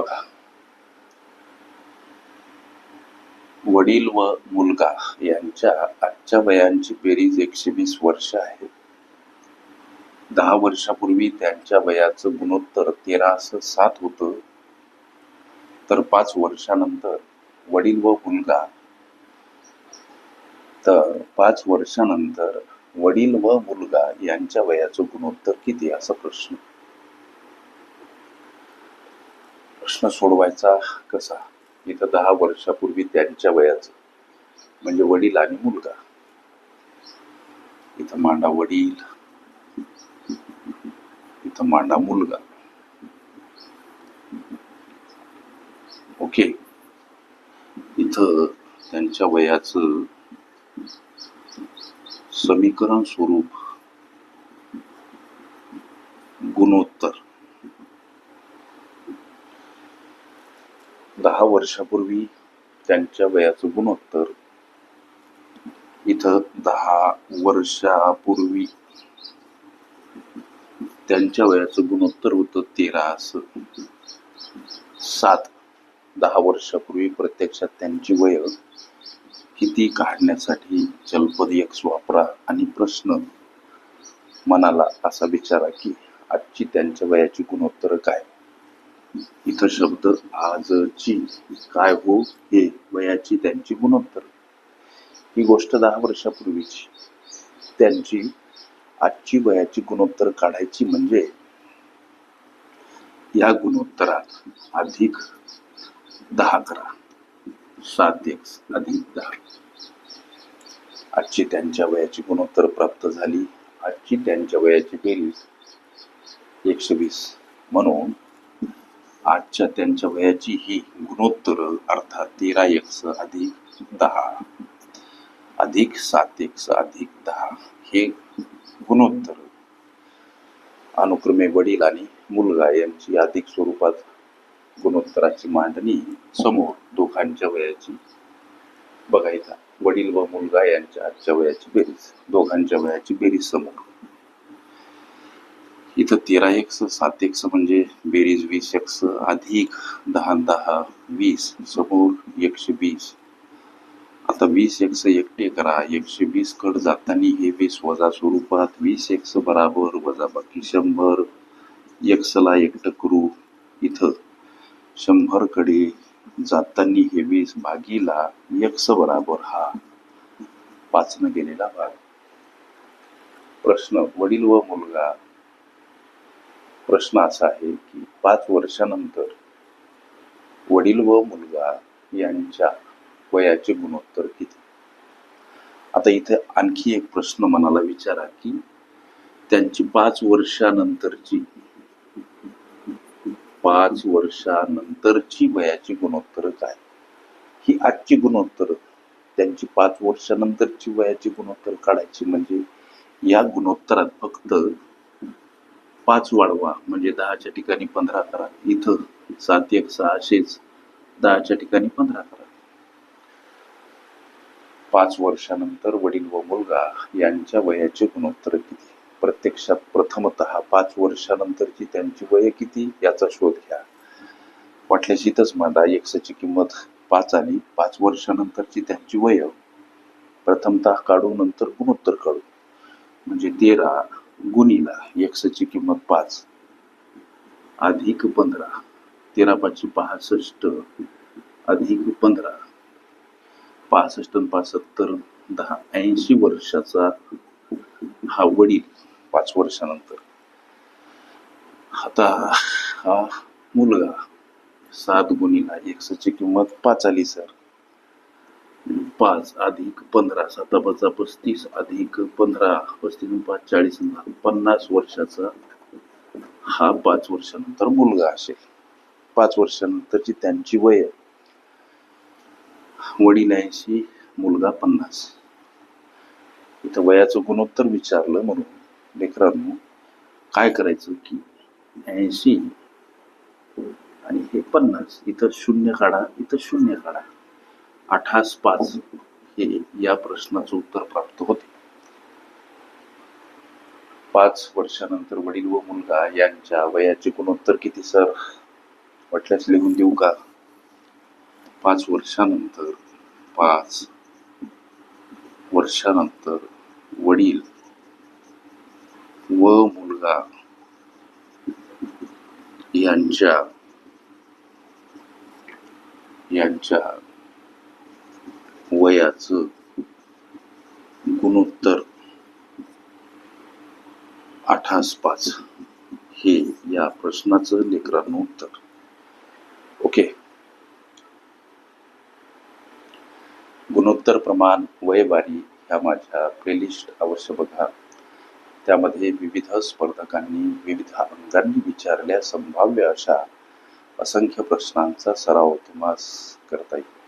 बघा. वडील व मुलगा यांच्या आजच्या वयांची बेरीज एकशे वीस वर्ष आहे. दहा वर्षापूर्वी त्यांच्या वयाचं गुणोत्तर तेरा असं सात होत. तर पाच वर्षानंतर वडील व मुलगा. तर पाच वर्षानंतर वडील व मुलगा यांच्या वयाचं गुणोत्तर किती असा प्रश्न. प्रश्न सोडवायचा कसा? इथं दहा वर्षापूर्वी त्यांच्या वयाचं. म्हणजे वडील आणि मुलगा. इथं मांडा वडील. इथं मांडा मुलगा. ओके. इथं त्यांच्या वयाचं समीकरण स्वरूप गुणोत्तर. दहा वर्षापूर्वी त्यांच्या वयाचं गुणोत्तर इथं दहा वर्षापूर्वी त्यांच्या वयाचं गुणोत्तर होतं तेरा असं. सात दहा वर्षापूर्वी प्रत्यक्षात त्यांची वय किती काढण्यासाठी चलपद यक्ष वापरा आणि प्रश्न मनाला असा विचारा की आजची त्यांच्या वयाची गुणोत्तर काय? इथं शब्द आजची काय हो हे वयाची त्यांची गुणोत्तर. ही गोष्ट दहा वर्षापूर्वीची त्यांची आजची वयाची गुणोत्तर काढायची म्हणजे या गुणोत्तरात अधिक दहा करा. सात एक्स अधिक दहा. आजची त्यांच्या वयाची गुणोत्तर प्राप्त झाली. आजची त्यांच्या वयाची बेरीज एकशे वीस. म्हणून आजच्या त्यांच्या वयाची ही गुणोत्तर अर्थात तेरा एक्स अधिक दहा अधिक सात एक्स अधिक दहा हे गुणोत्तर. अनुक्रमे वडील आणि मुलगा यांची अधिक स्वरूपात गुणोत्तराची मांडणी समोर दोघांच्या वयाची. बघायचा वडील व मुलगा यांच्या आजच्या वयाची बेरीज दोघांच्या वयाची बेरीज समोर. इथं तेरा एक्स सात एक्स म्हणजे बेरीज वीस एक्स अधिक दहा दहा वीस समोर एकशे वीस. आता वीस एक्स एकटे करा एकशे वीस कड जाताना हे वीस वजा स्वरूपात वीस एक्स बराबर वजा बाकी शंभर एक्सला एकटं करू इथं. शंभरकडे जाताना हे वीस भागीला एक्स बराबर हा पाचनं गेलेला भाग. प्रश्न वडील व मुलगा प्रश्न असा आहे की पाच वर्षानंतर वडील व मुलगा यांच्या वयाचे गुणोत्तर किती? आता इथे आणखी एक प्रश्न मनाला विचारा की त्यांची पाच वर्षानंतरची पाच वर्षानंतरची वयाची गुणोत्तर काय? ही आजची गुणोत्तर त्यांची पाच वर्षानंतरची वयाची गुणोत्तर काढायची म्हणजे या गुणोत्तरात फक्त पाच वाढवा म्हणजे दहाच्या ठिकाणी पंधरा करा. इथं सात एक सहाशेच दहाच्या ठिकाणी पंधरा करा. पाच वर्षानंतर वडील व मुलगा यांच्या वयाचे गुणोत्तर किती? प्रत्यक्षात प्रथमत पाच वर्षानंतरची त्यांची वय किती? याचा शोध घ्या. वाटल्यास इथंच मांडा एक्सची किंमत पाच आणि पाच वर्षानंतरची त्यांची वय. प्रथमतः काढू नंतर गुणोत्तर काढू. म्हणजे तेरा गुणीला एक्सची किंमत पाच. अधिक पंधरा. तेरा पाचशे पासष्ट. अधिक पंधरा. पासष्ट आणि दहा. ऐंशी वर्षाचा हा वडील पाच वर्षानंतर. आता हा मुलगा सात गुणीला एक्सची किंमत पाच आली सर. पाच अधिक पंधरा साता पाचा पस्तीस अधिक पंधरा पस्तीस पाच चाळीस पन्नास वर्षाचा हा पाच वर्षानंतर मुलगा असेल. पाच वर्षानंतरची त्यांची वय वडील ऐंशी मुलगा पन्नास. इथं वयाचं गुणोत्तर विचारलं म्हणून लेकरांनो काय करायचं की ऐंशी आणि हे पन्नास इथं शून्य काढा इथं शून्य काढा. अठास पाच. हे या प्रश्नाचं उत्तर प्राप्त होते. पाच वर्षानंतर वडील व मुलगा यांच्या वयाचे गुणोत्तर किती सर? वाटल्यास लिहून देऊ का? पाच वर्षानंतर पाच वर्षानंतर वडील व मुलगा यांच्या यांच्या वयाचं गुणोत्तर आठास पाच. हे या प्रश्नाचं लेकरांनो उत्तर. ओके. गुणोत्तर प्रमाण वयवारी ह्या माझ्या प्लेलिस्ट अवश्य बघा. त्यामध्ये विविध स्पर्धकांनी विविध अंगांनी विचारल्या संभाव्य अशा असंख्य प्रश्नांचा सराव तुम्हाला करता येईल.